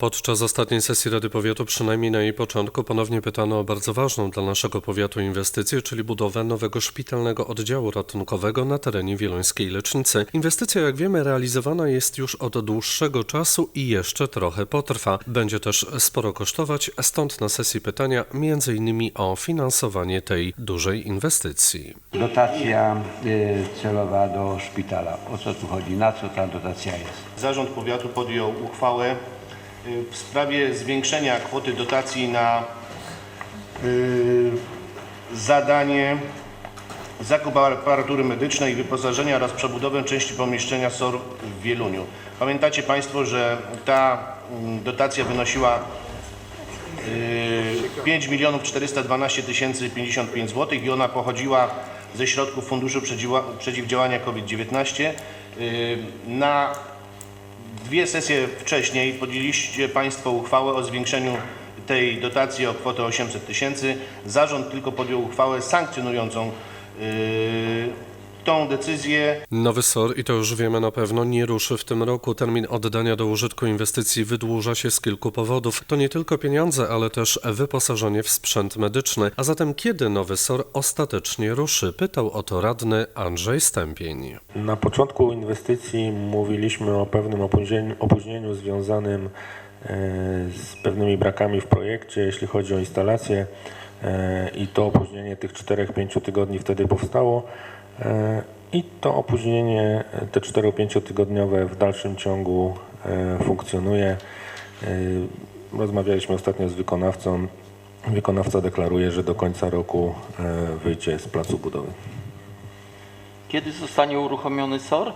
Podczas ostatniej sesji Rady Powiatu, przynajmniej na jej początku, ponownie pytano o bardzo ważną dla naszego powiatu inwestycję, czyli budowę nowego szpitalnego oddziału ratunkowego na terenie wieluńskiej lecznicy. Inwestycja, jak wiemy, realizowana jest już od dłuższego czasu i jeszcze trochę potrwa. Będzie też sporo kosztować, stąd na sesji pytania m.in. o finansowanie tej dużej inwestycji. Dotacja y, celowa do szpitala. O co tu chodzi? Na co ta dotacja jest? Zarząd Powiatu podjął uchwałę w sprawie zwiększenia kwoty dotacji na y, zadanie zakup aparatury medycznej i wyposażenia oraz przebudowę części pomieszczenia SOR w Wieluniu. Pamiętacie Państwo, że ta mm, dotacja wynosiła y, 5 milionów 412 tysięcy 55 zł i ona pochodziła ze środków Funduszu Przeciwdziałania COVID-19. Y, Na dwie sesje wcześniej podjęliście Państwo uchwałę o zwiększeniu tej dotacji o kwotę 800 tysięcy. Zarząd tylko podjął uchwałę sankcjonującą y, tą decyzję. Nowy SOR, i to już wiemy na pewno, nie ruszy w tym roku. Termin oddania do użytku inwestycji wydłuża się z kilku powodów. To nie tylko pieniądze, ale też wyposażenie w sprzęt medyczny. A zatem kiedy nowy SOR ostatecznie ruszy? Pytał o to radny Andrzej Stępień. Na początku inwestycji mówiliśmy o pewnym opóźnieniu, opóźnieniu związanym e, z pewnymi brakami w projekcie, jeśli chodzi o instalację e, i to opóźnienie tych 4-5 tygodni wtedy powstało i to opóźnienie, e, te 4-5 tygodniowe w dalszym ciągu e, funkcjonuje. E, Rozmawialiśmy ostatnio z wykonawcą. Wykonawca deklaruje, że do końca roku e, wyjdzie z placu budowy. Kiedy zostanie uruchomiony SOR?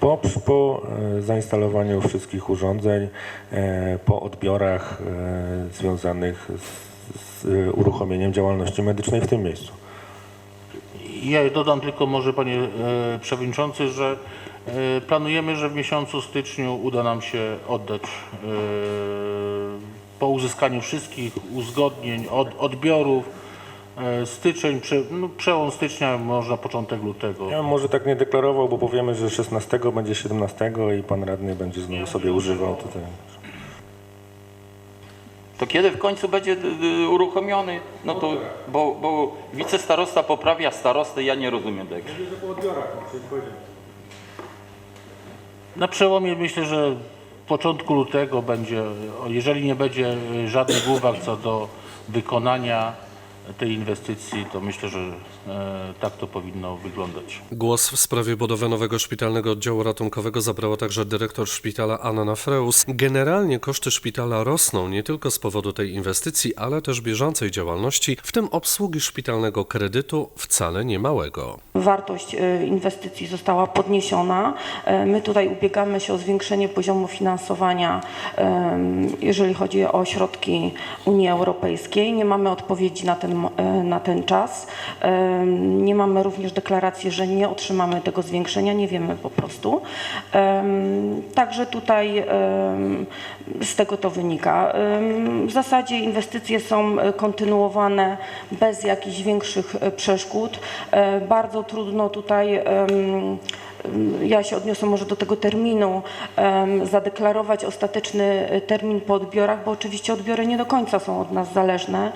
Po, po e, zainstalowaniu wszystkich urządzeń, e, po odbiorach e, związanych z, e, uruchomieniem działalności medycznej w tym miejscu. Ja dodam tylko może panie e, przewodniczący, że e, planujemy, że w miesiącu styczniu uda nam się oddać e, po uzyskaniu wszystkich uzgodnień, od, odbiorów, styczeń, prze, no, przełom stycznia, można początek lutego. Ja bym może tak nie deklarował, bo powiemy, że 16 będzie 17 i pan radny będzie znowu sobie używał tutaj. To kiedy w końcu będzie y, y, uruchomiony? No to, bo, bo wicestarosta poprawia starostę, ja nie rozumiem tego. Na przełomie myślę, że w początku lutego będzie, jeżeli nie będzie e, żadnych uwag co do wykonania tej inwestycji, to myślę, że e, tak to powinno wyglądać. Głos w sprawie budowy nowego szpitalnego oddziału ratunkowego zabrała także dyrektor szpitala Anna Freus. Generalnie koszty szpitala rosną nie tylko z powodu tej inwestycji, ale też bieżącej działalności, w tym obsługi szpitalnego kredytu wcale nie małego. Wartość e, inwestycji została podniesiona. E, My tutaj ubiegamy się o zwiększenie poziomu finansowania, jeżeli chodzi o środki Unii Europejskiej. Nie mamy odpowiedzi na ten, e, na ten czas. Nie mamy również deklaracji, że nie otrzymamy tego zwiększenia. Nie wiemy po prostu. Także tutaj z tego to wynika. W zasadzie inwestycje są kontynuowane bez jakichś większych przeszkód. Bardzo trudno tutaj, ja się odniosę może do tego terminu, zadeklarować ostateczny e, termin po odbiorach, bo oczywiście odbiory nie do końca są od nas zależne.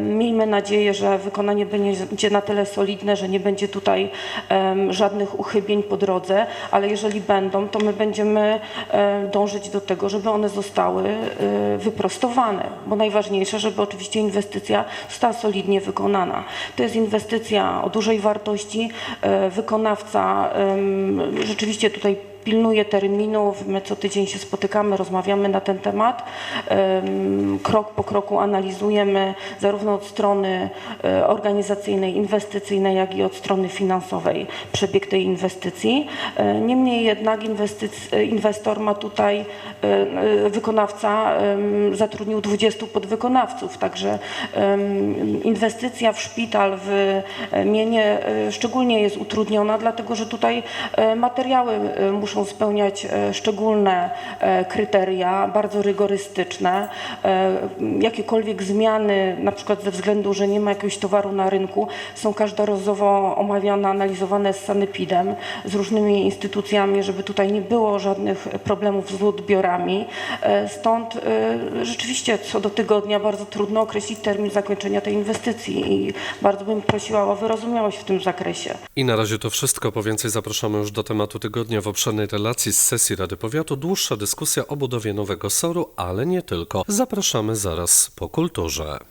Miejmy nadzieję, że wykonanie będzie na tyle solidne, że nie będzie tutaj żadnych uchybień po drodze, ale jeżeli będą, to my będziemy e, dążyć do tego, żeby one zostały e, wyprostowane, bo najważniejsze, żeby oczywiście inwestycja została solidnie wykonana. To jest inwestycja o dużej wartości. Wykonawca rzeczywiście tutaj pilnuje terminów, my co tydzień się spotykamy, rozmawiamy na ten temat. Em, Krok po kroku analizujemy zarówno od strony e, organizacyjnej, inwestycyjnej, jak i od strony finansowej przebieg tej inwestycji. E, Niemniej jednak inwestor ma tutaj, e, wykonawca zatrudnił 20 podwykonawców, także inwestycja w szpital, w mienie szczególnie jest utrudniona, dlatego że tutaj materiały muszą muszą spełniać e, szczególne e, kryteria, bardzo rygorystyczne. E, Jakiekolwiek zmiany, na przykład ze względu, że nie ma jakiegoś towaru na rynku, są każdorazowo omawiane, analizowane z sanepidem, z różnymi instytucjami, żeby tutaj nie było żadnych problemów z odbiorami. Stąd rzeczywiście co do tygodnia bardzo trudno określić termin zakończenia tej inwestycji i bardzo bym prosiła o wyrozumiałość w tym zakresie. I na razie to wszystko. Po więcej zapraszamy już do tematu tygodnia w relacji z sesji Rady Powiatu. Dłuższa dyskusja o budowie nowego SOR-u, ale nie tylko. Zapraszamy zaraz po kulturze.